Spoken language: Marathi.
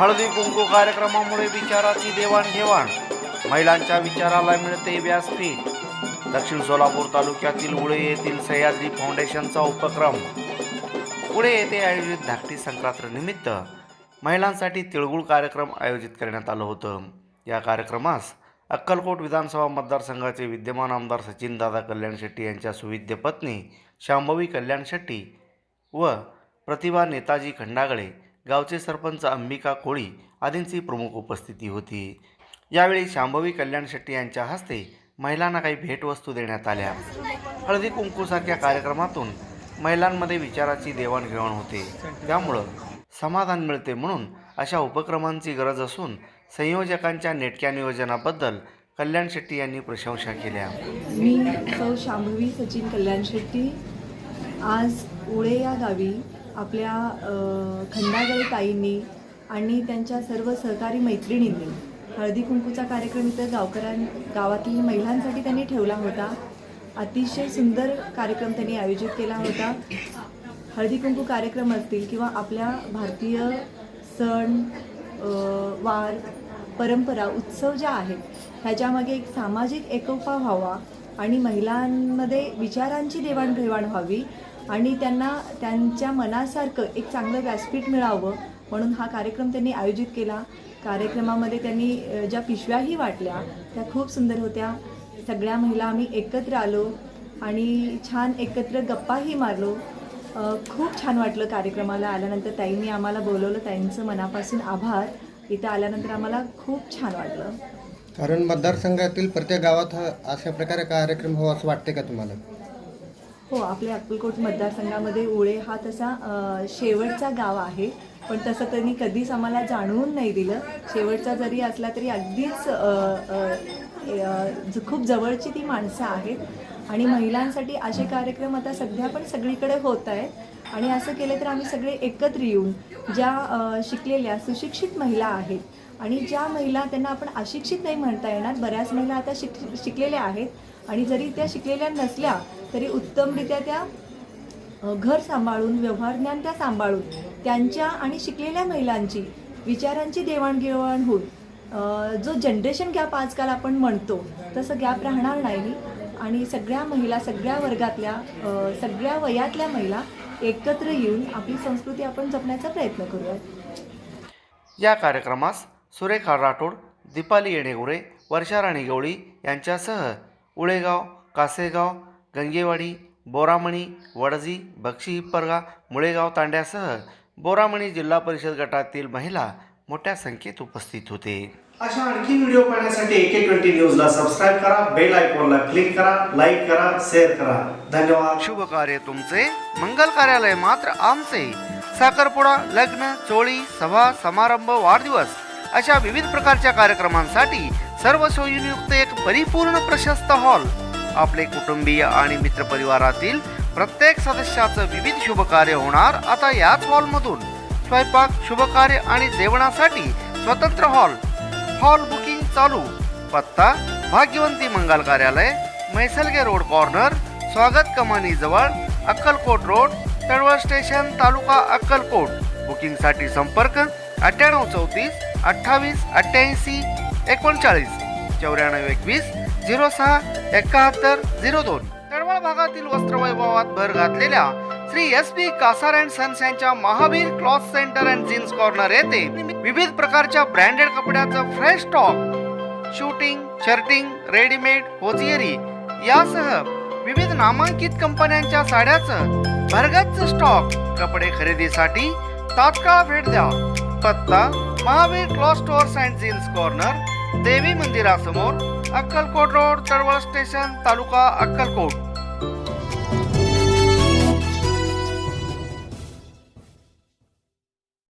हळदी कुंकू कार्यक्रमामुळे विचाराची देवाणघेवाण महिलांच्या विचाराला मिळते व्यासपीठ. दक्षिण सोलापूर तालुक्यातील उळे येथील सह्याद्री फाउंडेशनचा उपक्रम. पुढे येथे आयोजित धाकटी संक्रांत निमित्त महिलांसाठी तिळगुळ कार्यक्रम आयोजित करण्यात आलं होतं. या कार्यक्रमास अक्कलकोट विधानसभा मतदारसंघाचे विद्यमान आमदार सचिनदादा कल्याण शेट्टी यांच्या सुविद्य पत्नी शांभवी कल्याण शेट्टी व प्रतिभा नेताजी खंडागळे गावचे सरपंच अंबिका कोळी आदींची प्रमुख उपस्थिती होती. यावेळी शांभवी कल्याण शेट्टी यांच्या हस्ते महिलांना काही भेटवस्तू देण्यात आल्या. हळदी कुंकूसारख्या कार्यक्रमातून महिलांमध्ये विचाराची देवाणघेवाण होते. त्यामुळं समाधान मिळते म्हणून अशा उपक्रमांची गरज असून संयोजकांच्या नेटक्या नियोजनाबद्दल कल्याण शेट्टी यांनी प्रशंसा केल्या. मी सौ शांभवी सचिन कल्याण शेट्टी. आज उळे या गावी आपल्या खंडागळी ताईंनी आणि त्यांच्या सर्व सहकारी मैत्रिणींनी हळदी कुंकूचा कार्यक्रम इथं गावकऱ्यां गावातील महिलांसाठी त्यांनी ठेवला होता. अतिशय सुंदर कार्यक्रम त्यांनी आयोजित केला होता. हळदी कुंकू कार्यक्रम असतील किंवा आपल्या भारतीय सण वार परंपरा उत्सव ज्या आहेत ह्याच्यामागे एक सामाजिक एकोपा व्हावा आणि महिलांमध्ये विचारांची देवाणघेवाण व्हावी आणि त्यांना त्यांच्या मनासारखं एक चांगलं व्यासपीठ मिळावं म्हणून हा कार्यक्रम त्यांनी आयोजित केला. कार्यक्रमामध्ये त्यांनी ज्या पिशव्याही वाटल्या त्या खूप सुंदर होत्या. सगळ्या महिला आम्ही एकत्र आलो आणि छान एकत्र गप्पाही मारलो. खूप छान वाटलं कार्यक्रमाला आल्यानंतर ताईंनी आम्हाला बोलवलं. ताईंचं मनापासून आभार. इथं आल्यानंतर आम्हाला खूप छान वाटलं. कारण मतदारसंघातील प्रत्येक गावात हा अशा प्रकारे कार्यक्रम हो असं वाटते का तुम्हाला? हो आपल्या अक्कलकोट मतदारसंघामध्ये उळे हा तसा शेवटचा गाव आहे. पण तसं त्यांनी कधीच आम्हाला जाणवून नाही दिलं. शेवटचा जरी असला तरी अगदीच ज- खूप जवळची ती माणसं आहेत. आणि महिलांसाठी असे कार्यक्रम आता सध्या पण सगळीकडे होत आहेत. आणि असं केलं तर आम्ही सगळे एकत्र येऊन ज्या शिकलेल्या सुशिक्षित महिला आहेत आणि ज्या महिला त्यांना आपण अशिक्षित नाही म्हणता येणार बऱ्याच महिला आता शिक शिकलेल्या आहेत आणि जरी त्या शिकलेल्या नसल्या तरी उत्तमरित्या त्या घर सांभाळून व्यवहार ज्ञान त्या सांभाळून त्यांच्या आणि शिकलेल्या महिलांची विचारांची देवाणघेवाण होऊन जो जनरेशन गॅप आजकाल आपण म्हणतो तसं गॅप राहणार नाही. आणि सगळ्या महिला सगळ्या वर्गातल्या सगळ्या वयातल्या महिला एकत्र येऊन आपली संस्कृती आपण जपण्याचा प्रयत्न करूयात. या कार्यक्रमास सुरेखा राठोड दीपाली येणेगुरे वर्षा राणी गवळी यांच्यासह उळेगाव कासेगाव गंगेवाडी बोरामणी वडजी बक्षी हिप्परगा मुळेगाव तांड्यासह बोरामणी जिल्हा परिषद गटातील महिला मोठ्या संख्येत उपस्थित होते. अशा आणखी व्हिडिओ पाहण्यासाठी एके ट्वेंटी न्यूजला सबस्क्राईब करा बेल आयकॉनला क्लिक करा लाईक करा शेअर करा. धन्यवाद. शुभ कार्य तुमचे. मंगल कार्यालय मात्र आमचे. साखरपुडा लग्न चोळी सभा समारंभ वाढदिवस अशा विविध प्रकारच्या कार्यक्रमांसाठी सर्व सोयींयुक्त एक परिपूर्ण प्रशस्त हॉल आपले कुटुंबीय आणि मित्रपरिवारातील प्रत्येक सदस्याचं विविध शुभकार्य होणार आता याच हॉलमधून. स्वयंपाक शुभकार्य आणि जेवणासाठी स्वतंत्र हॉल. हॉल बुकिंग चालू. पत्ता भाग्यवंती मंगल कार्यालय मैसलगे रोड कॉर्नर स्वागत कमानी जवळ अक्कलकोट रोड तळवळ स्टेशन तालुका अक्कलकोट. बुकिंगसाठी संपर्क अठ्ठ्याण्णव चौतीस अठ्ठावीस अठ्ठ्याऐंशी एकोणचाळीस चौऱ्याण्णव एकवीस झिरो सहा एकाहत्तर झिरो दोन. तळमळ भागातील वस्त्रवैभवात भर घातलेल्या Shri S P Kasar and sons यांच्या Mahavir cloth centre and jeans corner येथे विविध प्रकारच्या ब्रँडेड कपड्याचं fresh stock shooting shirting readymade hosiery यासह विविध नामांकित कंपन्यांच्या साड्याचं भरगच्च स्टॉक. कपडे खरेदीसाठी तात्काळ भेट द्या. पत्ता Mahavir cloth stores and jeans corner देवी मंदिरासमोर अक्कलकोट रोड तळवळ स्टेशन तालुका अक्कलकोट.